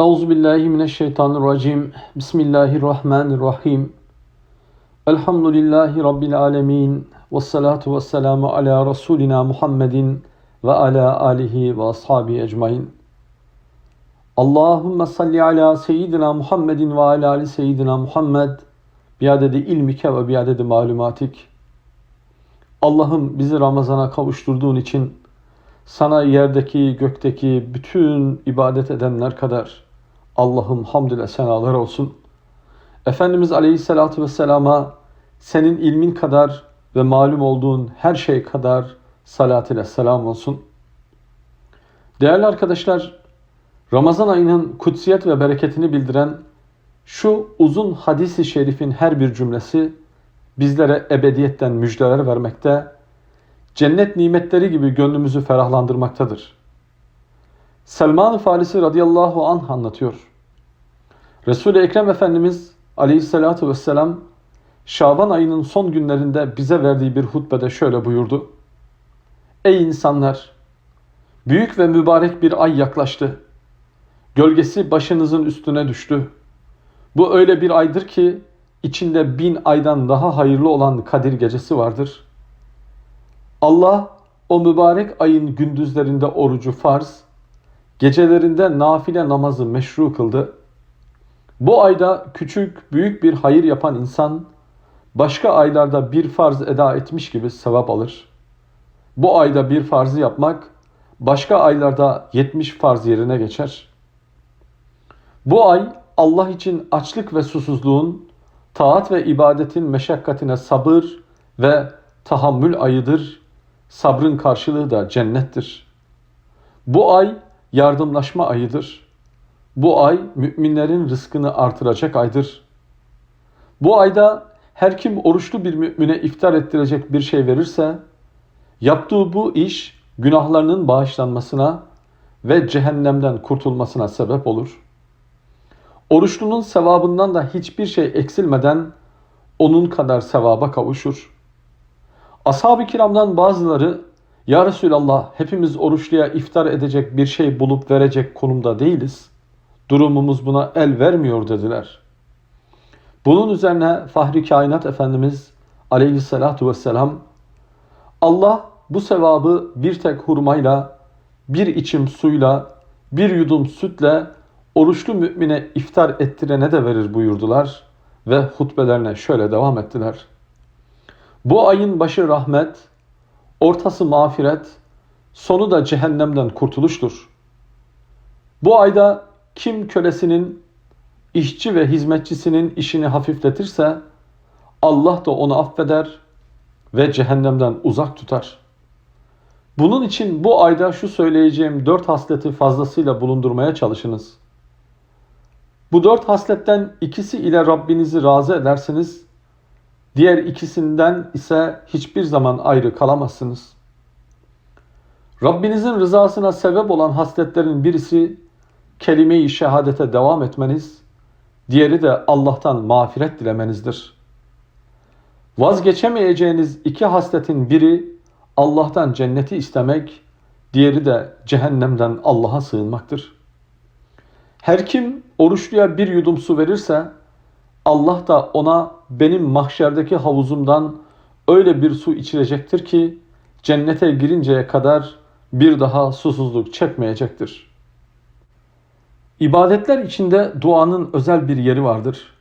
Euzu billahi mineşşeytanirracim. Bismillahirrahmanirrahim. Elhamdülillahi rabbil alamin. Ves salatu vesselamu ala rasulina Muhammedin ve ala alihi ve ashabi ecmaîn. Allahumme salli ala seyyidina Muhammedin ve ala ali seyyidina Muhammed biadedi ilmike ve biadedi malumatik. Allah'ım bizi Ramazan'a kavuşturduğun için sana yerdeki, gökteki bütün ibadet edenler kadar Allah'ım hamd ile senalar olsun. Efendimiz Aleyhisselatü Vesselam'a senin ilmin kadar ve malum olduğun her şey kadar salat ile selam olsun. Değerli arkadaşlar, Ramazan ayının kutsiyet ve bereketini bildiren şu uzun hadisi şerifin her bir cümlesi bizlere ebediyetten müjdeler vermekte, cennet nimetleri gibi gönlümüzü ferahlandırmaktadır. Selman-ı Farisi radıyallahu anh anlatıyor. Resul-i Ekrem Efendimiz aleyhissalatu vesselam Şaban ayının son günlerinde bize verdiği bir hutbede şöyle buyurdu. Ey insanlar! Büyük ve mübarek bir ay yaklaştı. Gölgesi başınızın üstüne düştü. Bu öyle bir aydır ki içinde bin aydan daha hayırlı olan Kadir gecesi vardır. Allah o mübarek ayın gündüzlerinde orucu farz, gecelerinde nafile namazı meşru kıldı. Bu ayda küçük büyük bir hayır yapan insan başka aylarda bir farz eda etmiş gibi sevap alır. Bu ayda bir farzı yapmak başka aylarda 70 farz yerine geçer. Bu ay Allah için açlık ve susuzluğun, taat ve ibadetin meşakkatine sabır ve tahammül ayıdır. Sabrın karşılığı da cennettir. Bu ay yardımlaşma ayıdır. Bu ay müminlerin rızkını artıracak aydır. Bu ayda her kim oruçlu bir mümine iftar ettirecek bir şey verirse, yaptığı bu iş günahlarının bağışlanmasına ve cehennemden kurtulmasına sebep olur. Oruçlunun sevabından da hiçbir şey eksilmeden onun kadar sevaba kavuşur. Ashab-ı kiramdan bazıları Ya Resulallah hepimiz oruçluya iftar edecek bir şey bulup verecek konumda değiliz. Durumumuz buna el vermiyor dediler. Bunun üzerine Fahri Kainat Efendimiz aleyhissalatu vesselam Allah bu sevabı bir tek hurmayla, bir içim suyla, bir yudum sütle oruçlu mümine iftar ettirene de verir buyurdular ve hutbelerine şöyle devam ettiler. Bu ayın başı rahmet, ortası mağfiret, sonu da cehennemden kurtuluştur. Bu ayda kim kölesinin, işçi ve hizmetçisinin işini hafifletirse Allah da onu affeder ve cehennemden uzak tutar. Bunun için bu ayda şu söyleyeceğim dört hasleti fazlasıyla bulundurmaya çalışınız. Bu dört hasletten ikisi ile Rabbinizi razı edersiniz, diğer ikisinden ise hiçbir zaman ayrı kalamazsınız. Rabbinizin rızasına sebep olan hasletlerin birisi kelime-i şehadete devam etmeniz, diğeri de Allah'tan mağfiret dilemenizdir. Vazgeçemeyeceğiniz iki hasletin biri Allah'tan cenneti istemek, diğeri de cehennemden Allah'a sığınmaktır. Her kim oruçluya bir yudum su verirse Allah da ona benim mahşerdeki havuzumdan öyle bir su içirecektir ki cennete girinceye kadar bir daha susuzluk çekmeyecektir. İbadetler içinde duanın özel bir yeri vardır.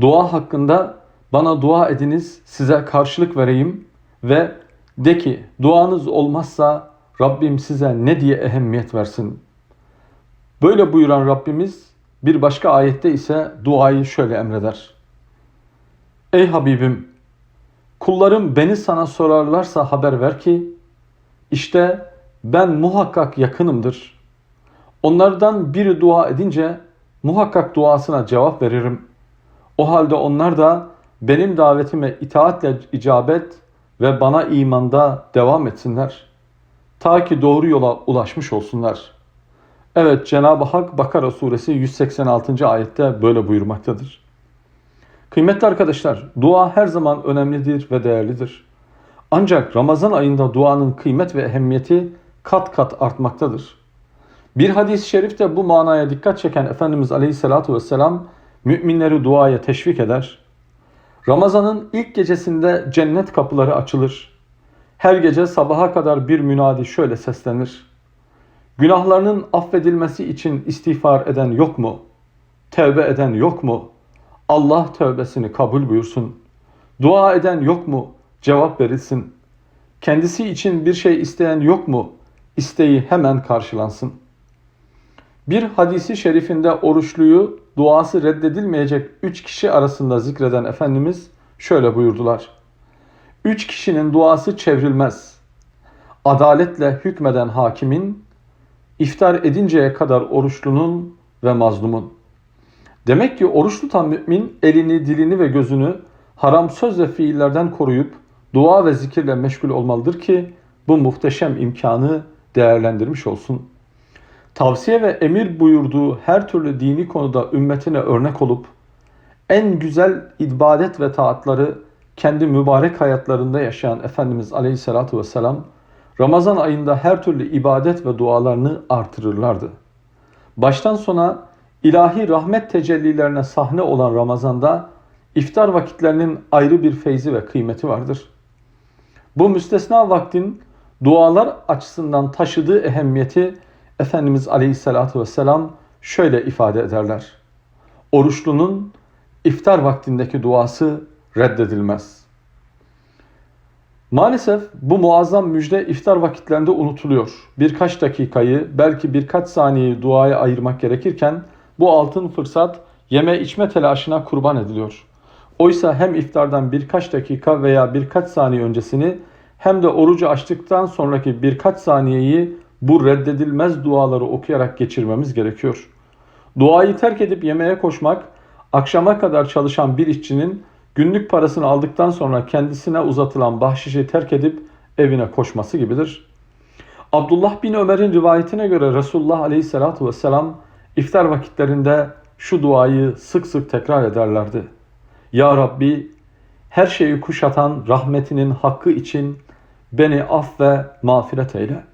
Dua hakkında bana dua ediniz size karşılık vereyim ve de ki duanız olmazsa Rabbim size ne diye ehemmiyet versin. Böyle buyuran Rabbimiz bir başka ayette ise duayı şöyle emreder. Ey Habibim kullarım beni sana sorarlarsa haber ver ki işte ben muhakkak yakınımdır. Onlardan biri dua edince muhakkak duasına cevap veririm. O halde onlar da benim davetime itaatle icabet ve bana imanda devam etsinler. Ta ki doğru yola ulaşmış olsunlar. Evet Cenab-ı Hak Bakara suresi 186. ayette böyle buyurmaktadır. Kıymetli arkadaşlar dua her zaman önemlidir ve değerlidir. Ancak Ramazan ayında duanın kıymet ve ehemmiyeti kat kat artmaktadır. Bir hadis-i şerifte bu manaya dikkat çeken Efendimiz Aleyhisselatü Vesselam müminleri duaya teşvik eder. Ramazanın ilk gecesinde cennet kapıları açılır. Her gece sabaha kadar bir münadi şöyle seslenir. Günahlarının affedilmesi için istiğfar eden yok mu? Tevbe eden yok mu? Allah tövbesini kabul buyursun. Dua eden yok mu? Cevap verilsin. Kendisi için bir şey isteyen yok mu? İsteği hemen karşılansın. Bir hadisi şerifinde oruçluyu duası reddedilmeyecek üç kişi arasında zikreden Efendimiz şöyle buyurdular. Üç kişinin duası çevrilmez. Adaletle hükmeden hakimin, iftar edinceye kadar oruçlunun ve mazlumun. Demek ki oruç tutan mümin elini, dilini ve gözünü haram söz ve fiillerden koruyup dua ve zikirle meşgul olmalıdır ki bu muhteşem imkanı değerlendirmiş olsun. Tavsiye ve emir buyurduğu her türlü dini konuda ümmetine örnek olup en güzel ibadet ve taatları kendi mübarek hayatlarında yaşayan Efendimiz Aleyhisselatü Vesselam Ramazan ayında her türlü ibadet ve dualarını artırırlardı. Baştan sona ilahi rahmet tecellilerine sahne olan Ramazan'da iftar vakitlerinin ayrı bir feyzi ve kıymeti vardır. Bu müstesna vaktin dualar açısından taşıdığı ehemmiyeti Efendimiz Aleyhisselatü Vesselam şöyle ifade ederler. Oruçlunun iftar vaktindeki duası reddedilmez. Maalesef bu muazzam müjde iftar vakitlerinde unutuluyor. Birkaç dakikayı, belki birkaç saniyeyi duaya ayırmak gerekirken bu altın fırsat yeme içme telaşına kurban ediliyor. Oysa hem iftardan birkaç dakika veya birkaç saniye öncesini hem de orucu açtıktan sonraki birkaç saniyeyi bu reddedilmez duaları okuyarak geçirmemiz gerekiyor. Duayı terk edip yemeğe koşmak, akşama kadar çalışan bir işçinin günlük parasını aldıktan sonra kendisine uzatılan bahşişi terk edip evine koşması gibidir. Abdullah bin Ömer'in rivayetine göre Resulullah Aleyhisselatü Vesselam iftar vakitlerinde şu duayı sık sık tekrar ederlerdi. Ya Rabbi her şeyi kuşatan rahmetinin hakkı için beni af ve mağfiret eyle.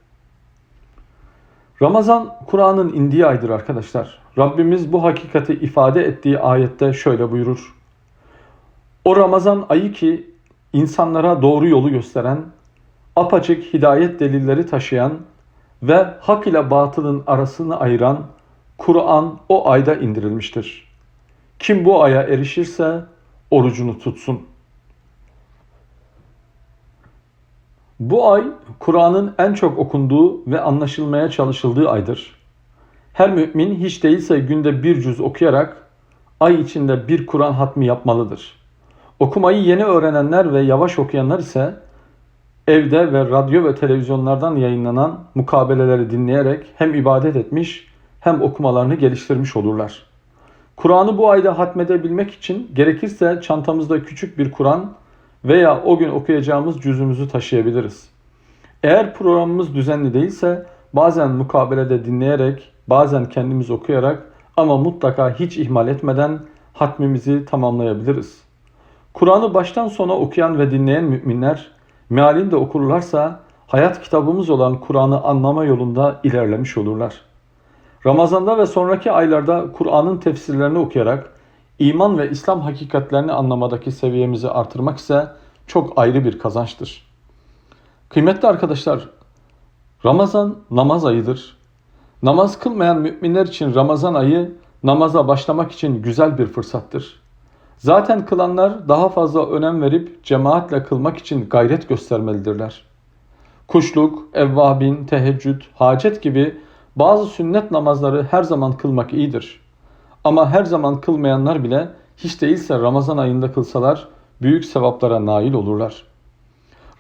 Ramazan Kur'an'ın indiği aydır arkadaşlar. Rabbimiz bu hakikati ifade ettiği ayette şöyle buyurur. O Ramazan ayı ki insanlara doğru yolu gösteren, apaçık hidayet delilleri taşıyan ve hak ile batılın arasını ayıran Kur'an o ayda indirilmiştir. Kim bu aya erişirse orucunu tutsun. Bu ay Kur'an'ın en çok okunduğu ve anlaşılmaya çalışıldığı aydır. Her mümin hiç değilse günde bir cüz okuyarak ay içinde bir Kur'an hatmi yapmalıdır. Okumayı yeni öğrenenler ve yavaş okuyanlar ise evde ve radyo ve televizyonlardan yayınlanan mukabeleleri dinleyerek hem ibadet etmiş hem okumalarını geliştirmiş olurlar. Kur'an'ı bu ayda hatmedebilmek için gerekirse çantamızda küçük bir Kur'an veya o gün okuyacağımız cüzümüzü taşıyabiliriz. Eğer programımız düzenli değilse bazen mukabelede dinleyerek, bazen kendimiz okuyarak ama mutlaka hiç ihmal etmeden hatmimizi tamamlayabiliriz. Kur'an'ı baştan sona okuyan ve dinleyen müminler mealinde okurlarsa hayat kitabımız olan Kur'an'ı anlama yolunda ilerlemiş olurlar. Ramazanda ve sonraki aylarda Kur'an'ın tefsirlerini okuyarak iman ve İslam hakikatlerini anlamadaki seviyemizi artırmak ise çok ayrı bir kazançtır. Kıymetli arkadaşlar, Ramazan namaz ayıdır. Namaz kılmayan müminler için Ramazan ayı namaza başlamak için güzel bir fırsattır. Zaten kılanlar daha fazla önem verip cemaatle kılmak için gayret göstermelidirler. Kuşluk, evvabin, teheccüd, hacet gibi bazı sünnet namazları her zaman kılmak iyidir. Ama her zaman kılmayanlar bile hiç değilse Ramazan ayında kılsalar büyük sevaplara nail olurlar.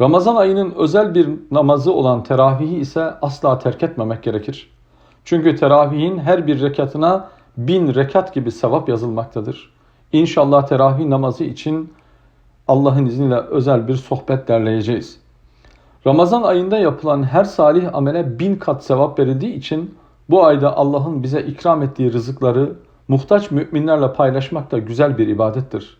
Ramazan ayının özel bir namazı olan teravihi ise asla terk etmemek gerekir. Çünkü teravihin her bir rekatına bin rekat gibi sevap yazılmaktadır. İnşallah teravih namazı için Allah'ın izniyle özel bir sohbet derleyeceğiz. Ramazan ayında yapılan her salih amele bin kat sevap verildiği için bu ayda Allah'ın bize ikram ettiği rızıkları muhtaç müminlerle paylaşmak da güzel bir ibadettir.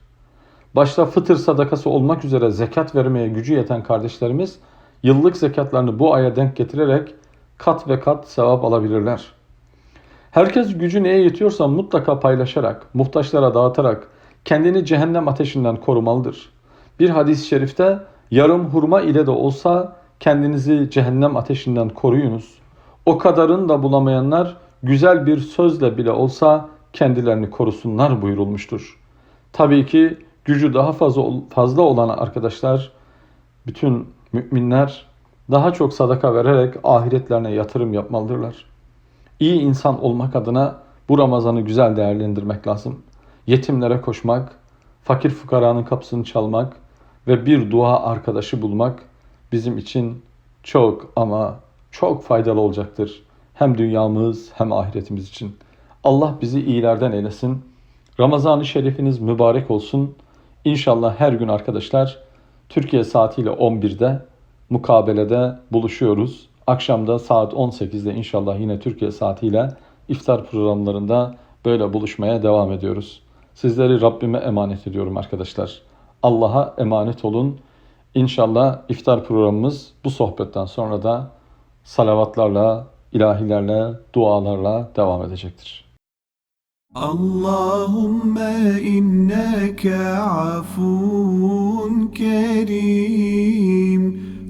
Başta fıtır sadakası olmak üzere zekat vermeye gücü yeten kardeşlerimiz yıllık zekatlarını bu aya denk getirerek kat ve kat sevap alabilirler. Herkes gücü neye yetiyorsa mutlaka paylaşarak, muhtaçlara dağıtarak kendini cehennem ateşinden korumalıdır. Bir hadis-i şerifte yarım hurma ile de olsa kendinizi cehennem ateşinden koruyunuz. O kadarını da bulamayanlar güzel bir sözle bile olsa kendilerini korusunlar buyurulmuştur. Tabii ki gücü daha fazla fazla olan arkadaşlar bütün müminler daha çok sadaka vererek ahiretlerine yatırım yapmalıdırlar. İyi insan olmak adına bu Ramazan'ı güzel değerlendirmek lazım. Yetimlere koşmak, fakir fukaranın kapısını çalmak ve bir dua arkadaşı bulmak bizim için çok ama çok faydalı olacaktır. Hem dünyamız hem ahiretimiz için. Allah bizi iyilerden eylesin. Ramazan-ı Şerifiniz mübarek olsun. İnşallah her gün arkadaşlar Türkiye saatiyle 11'de mukabelede buluşuyoruz. Akşamda saat 18'de inşallah yine Türkiye saatiyle iftar programlarında böyle buluşmaya devam ediyoruz. Sizleri Rabbime emanet ediyorum arkadaşlar. Allah'a emanet olun. İnşallah iftar programımız bu sohbetten sonra da salavatlarla, ilahilerle, dualarla devam edecektir. اللهم إنك عفو كريم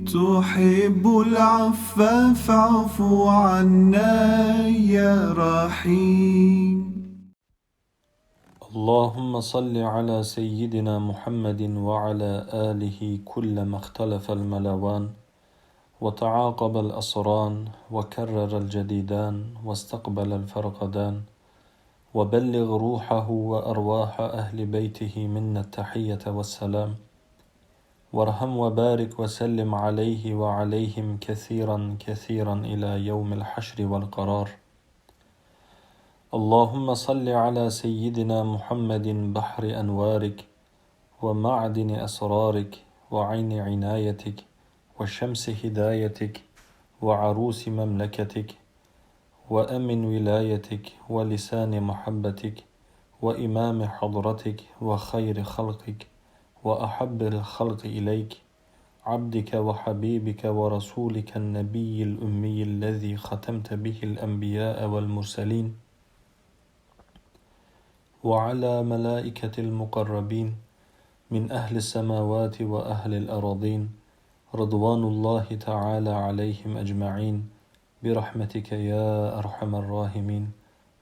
تحب العفو فاعف عنا يا رحيم اللهم صل على سيدنا محمد وعلى آله كلما اختلف الملوان وتعاقب الأسران وكرر الجديدان واستقبل الفرقدان وبلغ روحه وأرواح أهل بيته منا التحية والسلام. وارحم وبارك وسلم عليه وعليهم كثيرا كثيرا إلى يوم الحشر والقرار. اللهم صل على سيدنا محمد بحر أنوارك ومعدن أسرارك وعين عنايتك وشمس هدايتك وعروس مملكتك وأمن ولايتك ولسان محبتك وإمام حضرتك وخير خلقك وأحب الخلق إليك عبدك وحبيبك ورسولك النبي الأمي الذي ختمت به الأنبياء والمرسلين وعلى ملائكة المقربين من أهل السماوات وأهل الأراضين رضوان الله تعالى عليهم أجمعين برحمتك يا أرحم الراحمين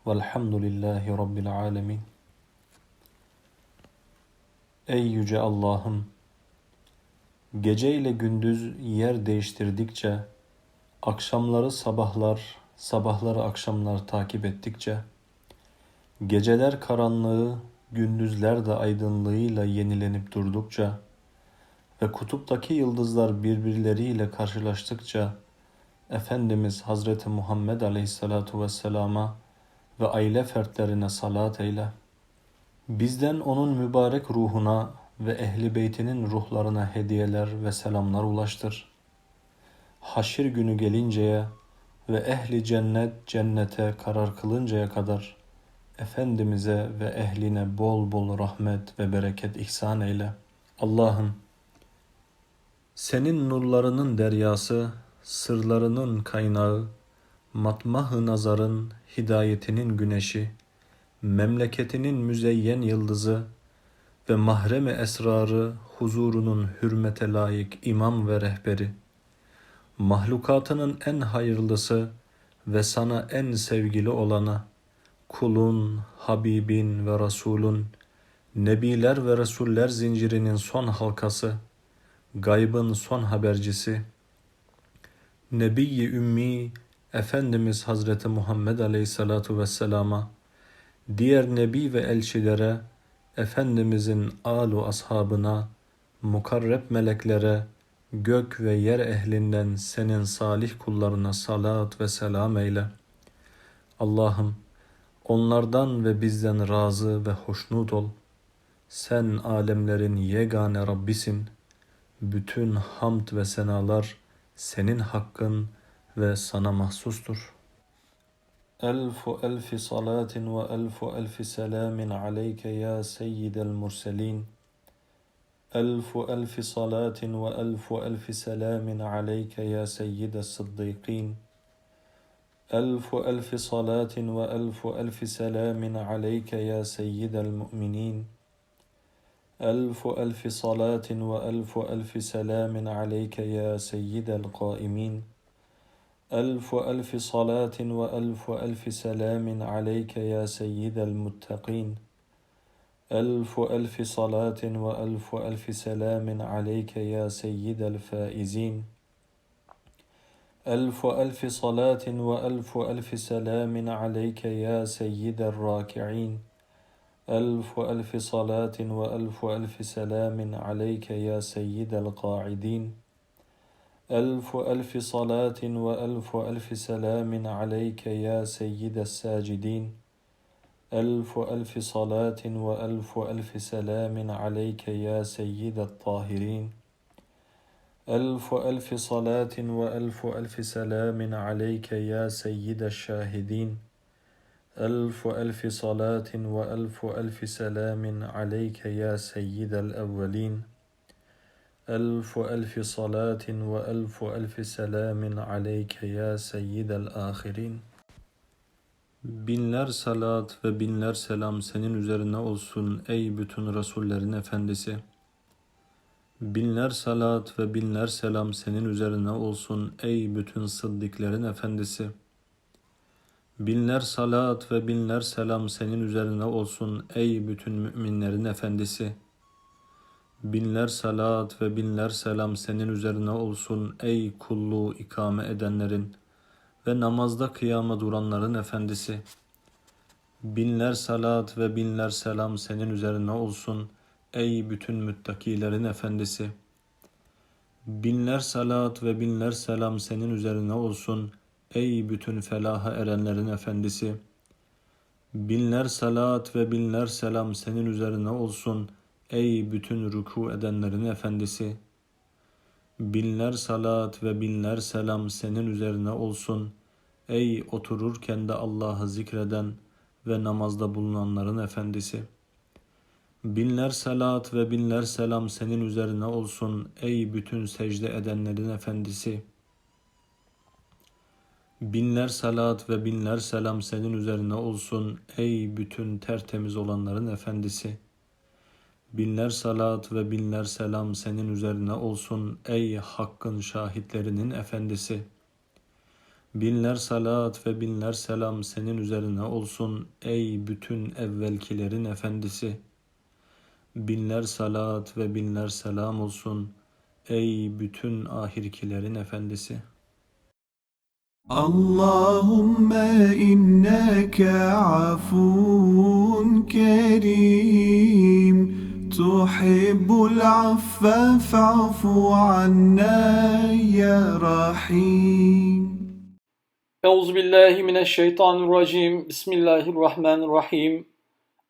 والحمد لله رب العالمين Ey yüce Allah'ım! Gece ile gündüz yer değiştirdikçe, akşamları sabahlar, sabahları akşamlar takip ettikçe, geceler karanlığı, gündüzler de aydınlığıyla yenilenip durdukça ve kutuptaki yıldızlar birbirleriyle karşılaştıkça, Efendimiz Hazreti Muhammed Aleyhisselatu Vesselam'a ve aile fertlerine salat eyle. Bizden onun mübarek ruhuna ve ehli beytinin ruhlarına hediyeler ve selamlar ulaştır. Haşir günü gelinceye ve ehli cennet cennete karar kılıncaya kadar Efendimiz'e ve ehline bol bol rahmet ve bereket ihsan eyle. Allah'ım senin nurlarının deryası, sırlarının kaynağı, matmah-ı nazarın, hidayetinin güneşi, memleketinin müzeyyen yıldızı ve mahremi esrarı huzurunun hürmete layık imam ve rehberi, mahlukatının en hayırlısı ve sana en sevgili olana, kulun, Habibin ve Resulün, Nebiler ve Resuller zincirinin son halkası, gaybın son habercisi, Nebi-i Ümmi, Efendimiz Hazreti Muhammed Aleyhisselatu Vesselam'a, diğer nebi ve elçilere, Efendimizin alu ashabına, mukarreb meleklere, gök ve yer ehlinden senin salih kullarına salat ve selam eyle. Allah'ım onlardan ve bizden razı ve hoşnut ol. Sen alemlerin yegane Rabbisin. Bütün hamd ve senalar senin hakkın ve sana mahsustur. Elfu elfi salatin ve elfu elfi selamin aleyke ya seyyidel murselin. Elfu elfi salatin ve elfu elfi selamin aleyke ya seyyide sıddıkîn. ألف ألف صلاة وألف ألف سلام عليك يا سيد المؤمنين. ألف ألف صلاة وألف ألف سلام عليك يا سيد القائمين. ألف ألف صلاة وألف ألف سلام عليك يا سيد المتقين. ألف ألف صلاة وألف ألف سلام عليك يا سيد الفائزين. ألف ألف صلاة وألف ألف سلام عليك يا سيد الراكعين. ألف ألف صلاة وألف ألف سلام عليك يا سيد القاعدين. ألف ألف صلاة وألف ألف سلام عليك يا سيد الساجدين. ألف ألف صلاة وألف ألف سلام عليك يا سيد الطاهرين. ألف ألف صلاة وألف ألف سلام عليك يا سيد الشاهدين. ألف ألف صلاة وألف ألف سلام عليك يا سيد الأولين. ألف ألف صلاة وألف ألف سلام عليك يا سيد الآخرين. Binler salat ve binler selam senin üzerine olsun ey bütün Resullerin Efendisi. Binler salat ve binler selam senin üzerine olsun ey bütün sıddıkların efendisi. Binler salat ve binler selam senin üzerine olsun ey bütün müminlerin efendisi. Binler salat ve binler selam senin üzerine olsun ey kulluğu ikame edenlerin ve namazda kıyama duranların efendisi. Binler salat ve binler selam senin üzerine olsun ey bütün müttakilerin efendisi. Binler salat ve binler selam senin üzerine olsun ey bütün felaha erenlerin efendisi. Binler salat ve binler selam senin üzerine olsun ey bütün ruku edenlerin efendisi. Binler salat ve binler selam senin üzerine olsun ey otururken de Allah'ı zikreden ve namazda bulunanların efendisi. Binler salat ve binler selam senin üzerine olsun ey bütün secde edenlerin efendisi. Binler salat ve binler selam senin üzerine olsun ey bütün tertemiz olanların efendisi. Binler salat ve binler selam senin üzerine olsun ey hakkın şahitlerinin efendisi. Binler salat ve binler selam senin üzerine olsun ey bütün evvelkilerin efendisi. Binler salat ve binler selam olsun ey bütün ahirkilerin efendisi. Allahümme inneke afun kerim. Tuhibbul affe fa'fu anna ya rahim. Euzu billahi mineşşeytanirracim. Bismillahirrahmanirrahim.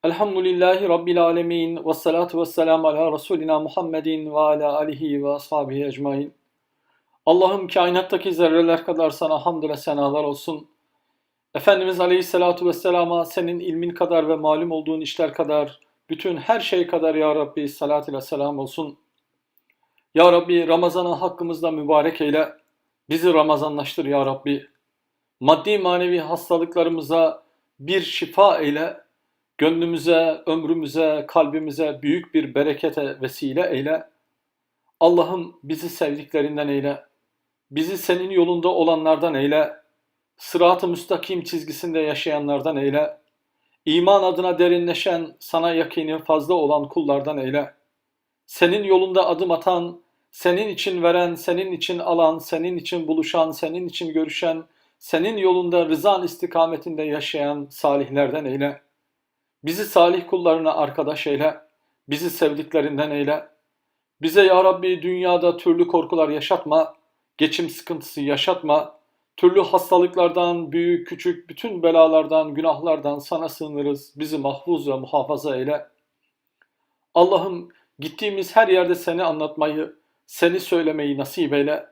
Elhamdülillahi Rabbil alemin. Ve salatu ve selamu ala Resulina Muhammedin ve ala alihi ve ashabihi ecmain. Allah'ım kainattaki zerreler kadar sana hamd ile senalar olsun. Efendimiz Aleyhisselatu Vesselam'a senin ilmin kadar ve malum olduğun işler kadar, bütün her şey kadar Ya Rabbi salat ile selam olsun. Ya Rabbi Ramazan'ı hakkımızda mübarek eyle. Bizi Ramazanlaştır Ya Rabbi. Maddi manevi hastalıklarımıza bir şifa eyle. Gönlümüze, ömrümüze, kalbimize büyük bir berekete vesile eyle. Allah'ım bizi sevdiklerinden eyle. Bizi senin yolunda olanlardan eyle. Sırat-ı müstakim çizgisinde yaşayanlardan eyle. İman adına derinleşen, sana yakini fazla olan kullardan eyle. Senin yolunda adım atan, senin için veren, senin için alan, senin için buluşan, senin için görüşen, senin yolunda rızan istikametinde yaşayan salihlerden eyle. Bizi salih kullarına arkadaş eyle. Bizi sevdiklerinden eyle. Bize ya Rabbi dünyada türlü korkular yaşatma, geçim sıkıntısı yaşatma, türlü hastalıklardan, büyük küçük bütün belalardan, günahlardan sana sığınırız. Bizi mahfuz ve muhafaza eyle. Allah'ım gittiğimiz her yerde seni anlatmayı, seni söylemeyi nasip eyle.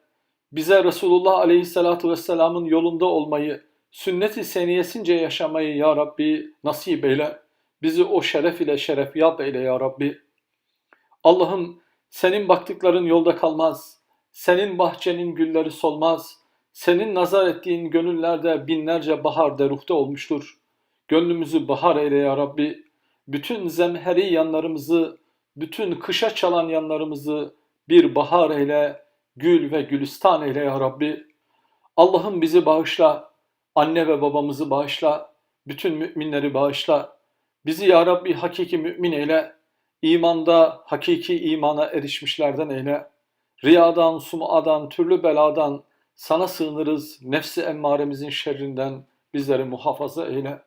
Bize Resulullah Aleyhisselatü Vesselam'ın yolunda olmayı, sünnet-i seniyesince yaşamayı ya Rabbi nasip eyle. Bizi o şeref ile şeref yap eyle ya Rabbi. Allah'ım senin baktıkların yolda kalmaz. Senin bahçenin gülleri solmaz. Senin nazar ettiğin gönüllerde binlerce bahar deruhte olmuştur. Gönlümüzü bahar eyle ya Rabbi. Bütün zemheri yanlarımızı, bütün kışa çalan yanlarımızı bir bahar eyle, gül ve gülistan eyle ya Rabbi. Allah'ım bizi bağışla, anne ve babamızı bağışla, bütün müminleri bağışla. Bizi ya Rabbi hakiki mümin eyle, imanda hakiki imana erişmişlerden eyle. Riyadan, sumadan, türlü beladan sana sığınırız, nefsi emmaremizin şerrinden bizleri muhafaza eyle.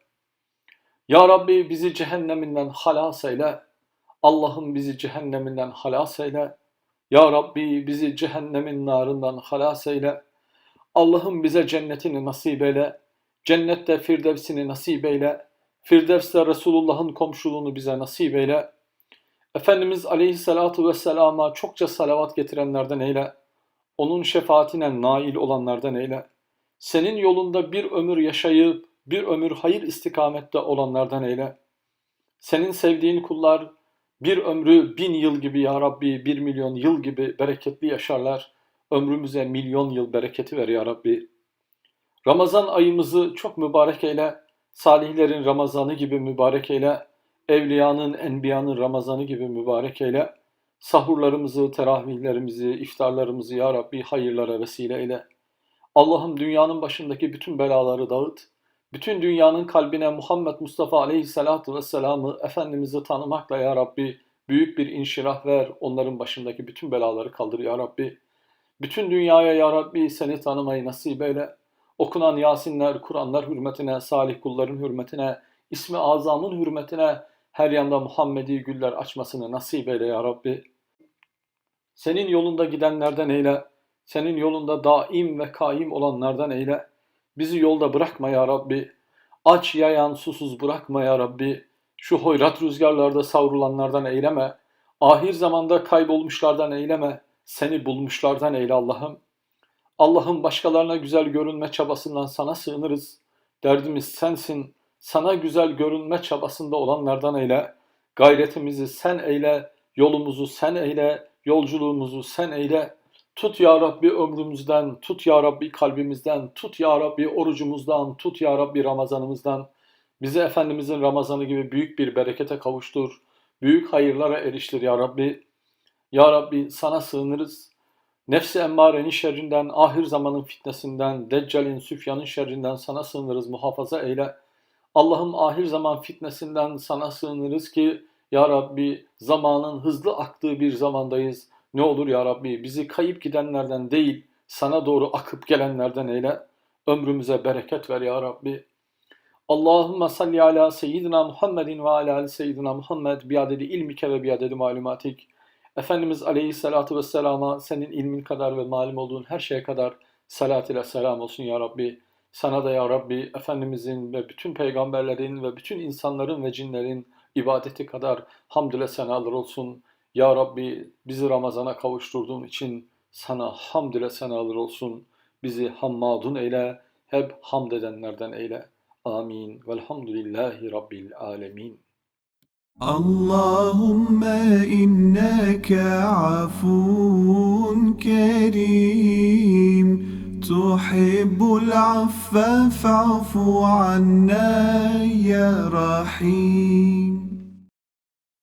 Ya Rabbi bizi cehenneminden halas eyle. Allah'ım bizi cehenneminden halas eyle. Ya Rabbi bizi cehennemin narından halas eyle. Allah'ım bize cennetini nasip eyle. Cennette firdevsini nasip eyle. Firdevs'te Resulullah'ın komşuluğunu bize nasip eyle. Efendimiz Aleyhisselatu Vesselam'a çokça salavat getirenlerden eyle. Onun şefaatine nail olanlardan eyle. Senin yolunda bir ömür yaşayıp bir ömür hayır istikamette olanlardan eyle. Senin sevdiğin kullar bir ömrü bin yıl gibi ya Rabbi, bir milyon yıl gibi bereketli yaşarlar. Ömrümüze milyon yıl bereketi ver ya Rabbi. Ramazan ayımızı çok mübarek eyle. Salihlerin Ramazanı gibi mübarek eyle. Evliyanın, enbiyanın Ramazanı gibi mübarek eyle. Sahurlarımızı, teravihlerimizi, iftarlarımızı ya Rabbi hayırlara vesile eyle. Allah'ım dünyanın başındaki bütün belaları dağıt. Bütün dünyanın kalbine Muhammed Mustafa Aleyhisselatü Vesselam'ı Efendimiz'i tanımakla ya Rabbi büyük bir inşirah ver. Onların başındaki bütün belaları kaldır ya Rabbi. Bütün dünyaya ya Rabbi seni tanımayı nasip eyle. Okunan Yasinler, Kur'anlar hürmetine, salih kulların hürmetine, ismi azamın hürmetine her yanda Muhammedi güller açmasını nasip eyle ya Rabbi. Senin yolunda gidenlerden eyle. Senin yolunda daim ve kaim olanlardan eyle. Bizi yolda bırakma ya Rabbi. Aç yayan susuz bırakma ya Rabbi. Şu hoyrat rüzgarlarda savrulanlardan eyleme. Ahir zamanda kaybolmuşlardan eyleme. Seni bulmuşlardan eyle Allah'ım. Allah'ım başkalarına güzel görünme çabasından sana sığınırız. Derdimiz sensin. Sana güzel görünme çabasında olanlardan eyle. Gayretimizi sen eyle. Yolumuzu sen eyle. Yolculuğumuzu sen eyle. Tut ya Rabbi ömrümüzden, tut ya Rabbi kalbimizden, tut ya Rabbi orucumuzdan, tut ya Rabbi Ramazanımızdan. Bizi Efendimizin Ramazanı gibi büyük bir berekete kavuştur. Büyük hayırlara eriştir ya Rabbi. Ya Rabbi sana sığınırız. Nefsi emmarenin şerrinden, ahir zamanın fitnesinden, Deccal'in, Süfyan'ın şerrinden sana sığınırız, muhafaza eyle. Allah'ım ahir zaman fitnesinden sana sığınırız ki Ya Rabbi zamanın hızlı aktığı bir zamandayız. Ne olur Ya Rabbi bizi kayıp gidenlerden değil, sana doğru akıp gelenlerden eyle. Ömrümüze bereket ver Ya Rabbi. Allahümme salli ala seyyidina Muhammedin ve ala ali seyyidina Muhammed biadedi ilmike ve biadedi malumatik. Efendimiz Aleyhisselatü Vesselam'a senin ilmin kadar ve malum olduğun her şeye kadar salat ile selam olsun ya Rabbi. Sana da ya Rabbi Efendimizin ve bütün peygamberlerin ve bütün insanların ve cinlerin ibadeti kadar hamd ile senalar olsun. Ya Rabbi bizi Ramazan'a kavuşturduğun için sana hamd ile senalar olsun. Bizi hammadun eyle, hep hamd edenlerden eyle. Amin. Velhamdülillahi Rabbil alemin. اللهم إنك عفو كريم. تحب العفو فاعف عنا يا رحيم.